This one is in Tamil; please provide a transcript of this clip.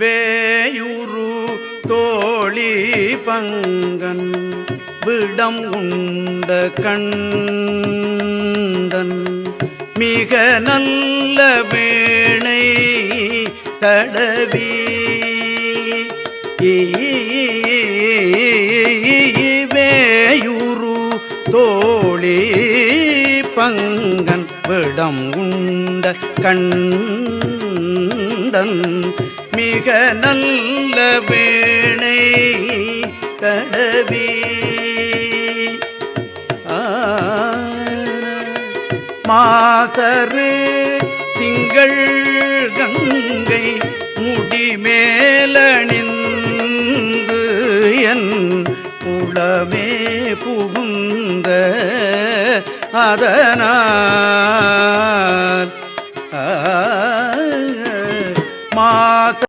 வேயுரு தோழி பங்கன் விடம் உண்ட கண்டன். மிக நல்ல வேணை தடவி வேயுரு தோழி பங்கன் விடம் உண்ட கண்டன். மிக நல்ல வீணை கடவி மாசரு திங்கள் கங்கை முடிமேலணிந்து என் புலமே புகுந்த அதனால். மாச